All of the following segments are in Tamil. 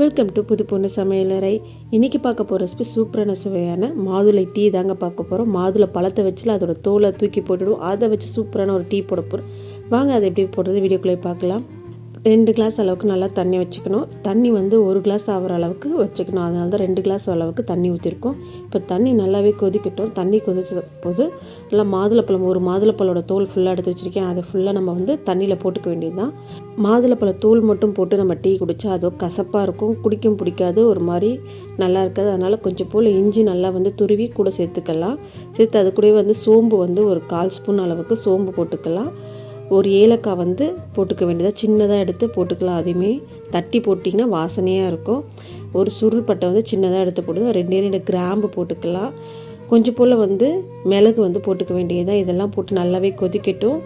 வெல்கம் டு புது பொண்ணு சமையலறை. இன்றைக்கி பார்க்க போகிற ரெசிபி சூப்பரான சுவையான மாதுளை டீ தாங்க பார்க்க போகிறோம் மாதுளை பழத்தை வச்சுல அதோட தோலை தூக்கி போட்டுவிடுவோம் அதை வச்சு சூப்பரான ஒரு டீ போட போகிறோம் வாங்க அதை எப்படி போடுறது? வீடியோக்குள்ளே பார்க்கலாம். ரெண்டு கிளாஸ் அளவுக்கு நல்லா தண்ணி வச்சுக்கணும். தண்ணி வந்து ஒரு கிளாஸ் ஆகிற அளவுக்கு வச்சுக்கணும். அதனால தான் ரெண்டு கிளாஸ் அளவுக்கு தண்ணி ஊற்றிருக்கோம் இப்போ தண்ணி நல்லாவே கொதிக்கட்டும். தண்ணி கொதிச்ச போது நல்லா மாதுளப்பழம் ஒரு மாதுளப்பழோட தோல் ஃபுல்லாக எடுத்து வச்சுருக்கேன். அதை ஃபுல்லாக நம்ம வந்து தண்ணியில் போட்டுக்க வேண்டியது தான் மாதுளப்பழ தோல் மட்டும் போட்டு நம்ம டீ குடித்தா அது கசப்பாக இருக்கும். குடிக்கும் பிடிக்காது. ஒரு மாதிரி நல்லா இருக்காது. அதனால் கொஞ்சம் போல் இஞ்சி நல்லா வந்து துருவி கூட சேர்த்துக்கலாம். சேர்த்து அது கூடவே வந்து சோம்பு வந்து ஒரு கால் ஸ்பூன் அளவுக்கு சோம்பு போட்டுக்கலாம். ஒரு ஏலக்காய் வந்து போட்டுக்க வேண்டியதாக சின்னதாக எடுத்து போட்டுக்கலாம். அதையுமே தட்டி போட்டிங்கன்னா வாசனையாக இருக்கும். ஒரு சுருள்பட்டை வந்து சின்னதாக எடுத்து போட்டு ரெண்டே ரெண்டு கிராம்பு போட்டுக்கலாம். கொஞ்சம் போல் வந்து மிளகு வந்து போட்டுக்க வேண்டியதாக இதெல்லாம் போட்டு நல்லாவே கொதிக்கட்டும்.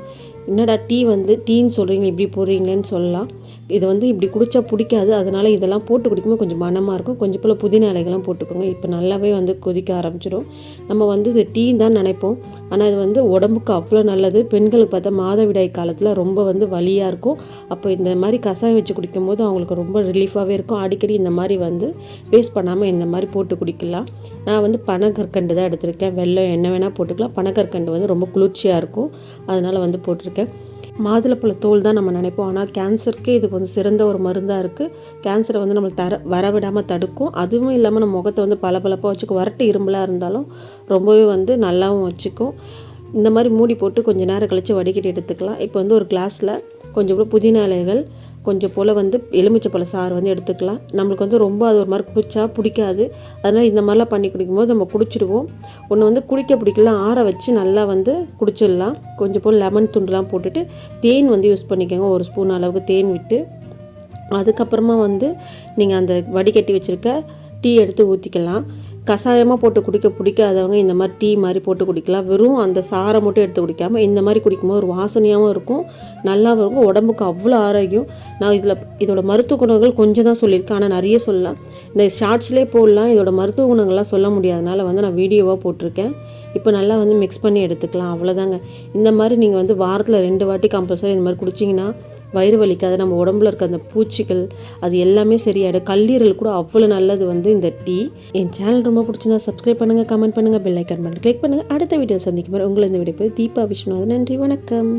என்னடா டீ வந்து டீன்னு சொல்கிறீங்க இப்படி போடுறீங்களேன்னு சொல்லலாம். இது வந்து இப்படி குடித்தா பிடிக்காது. அதனால் இதெல்லாம் போட்டு குடிக்கும்போது கொஞ்சம் மனமாக இருக்கும். கொஞ்சம் போல் புதினா இலைகள்லாம் போட்டுக்கோங்க. இப்போ நல்லாவே வந்து கொதிக்க ஆரம்பிச்சிடும் நம்ம வந்து இது டீ தான் நினைப்போம். ஆனால் இது வந்து உடம்புக்கு அவ்வளோ நல்லது. பெண்களுக்கு பார்த்தா மாதவிடாய் காலத்தில் ரொம்ப வந்து வலியாக இருக்கும். அப்போ இந்த மாதிரி கஷாயம் வச்சு குடிக்கும்போது அவங்களுக்கு ரொம்ப ரிலீஃபாகவே இருக்கும். அடிக்கடி இந்த மாதிரி வந்து வேஸ்ட் பண்ணாமல் இந்த மாதிரி போட்டு குடிக்கலாம். நான் வந்து பனக்கற்கண்டு தான் எடுத்திருக்கேன். வெள்ளம் என்ன வேணால் போட்டுக்கலாம். பனக்கற்கண்டு வந்து ரொம்ப குளிர்ச்சியாக இருக்கும். அதனால் வந்து போட்டிருக்கேன். மாதுளப்பழ தோல் தான் நம்ம நினைப்போம். ஆனால் கேன்சருக்கு இது கொஞ்சம் சிறந்த ஒரு மருந்தாக இருக்குது கேன்சரை வந்து நம்மளுக்கு தர வரவிடாமல் தடுக்கும். அதுவும் இல்லாமல் நம்ம முகத்தை வந்து பளபளப்பாக வச்சுக்கும். வரட்டு இரும்பலாக இருந்தாலும் ரொம்பவே வந்து நல்லாவும் வச்சுக்கும். இந்த மாதிரி மூடி போட்டு கொஞ்சம் நேரம் கழித்து வடிகட்டி எடுத்துக்கலாம். இப்போ வந்து ஒரு கிளாஸில் கொஞ்சம் கூட புதினா இலைகள் கொஞ்சம் போல் வந்து எலுமிச்சப்பழ சாறு வந்து எடுத்துக்கலாம். நம்மளுக்கு வந்து ரொம்ப அது ஒரு மாதிரி குடிச்சா பிடிக்காது. அதனால் இந்த மாதிரிலாம் பண்ணி குடிக்கும்போது நம்ம குடிச்சிடுவோம். ஒன்று வந்து குடிக்க பிடிக்கலாம் ஆற வச்சு நல்லா வந்து குடிச்சிடலாம். கொஞ்சம் போல் லெமன் துண்டுலாம் போட்டுட்டு தேன் வந்து யூஸ் பண்ணிக்கோங்க. ஒரு ஸ்பூன் அளவுக்கு தேன் விட்டு. அதுக்கப்புறமா வந்து நீங்கள் அந்த வடிகட்டி வச்சுருக்க டீ எடுத்து ஊற்றிக்கலாம் கஷாயமாக போட்டு குடிக்க பிடிக்காதவங்க இந்த மாதிரி டீ மாதிரி போட்டு குடிக்கலாம். வெறும் அந்த சாரை மட்டும் எடுத்து குடிக்காமல் இந்த மாதிரி குடிக்கும்போது ஒரு வாசனையாகவும் இருக்கும் நல்லாவும் இருக்கும். உடம்புக்கு அவ்வளோ ஆரோக்கியம். நான் இதில் இதோட மருத்துவ குணங்கள் கொஞ்சம் தான் சொல்லியிருக்கேன். ஆனால் நிறைய சொல்லலாம். இந்த ஷார்ட்ஸ்லேயே போடலாம். இதோட மருத்துவ குணங்கள்லாம் சொல்ல முடியாதனால வந்து நான் வீடியோவாக போட்டிருக்கேன். இப்போ நல்லா வந்து மிக்ஸ் பண்ணி எடுத்துக்கலாம். அவ்வளோதாங்க இந்த மாதிரி நீங்கள் வந்து வாரத்தில் ரெண்டு வாட்டி கம்பல்சரி இந்த மாதிரி குடிச்சிங்கன்னா வயிறு வலிக்காது நம்ம உடம்புல இருக்க அந்த பூச்சிகள் அது எல்லாமே சரியாயிடும். கல்லீரல் கூட அவ்வளோ நல்லது வந்து இந்த டீ. என் சேனல் ரொம்ப பிடிச்சிருந்தா சப்ஸ்கிரைப் பண்ணுங்கள் கமெண்ட் பண்ணுங்கள் பெல் ஐக்கன் பண்ணுங்கள் கிளிக் பண்ணுங்கள் அடுத்த வீடியோ சந்திக்கும் உங்களை இந்த வீடியோ போய் தீபா விஷ்ணு நன்றி வணக்கம்.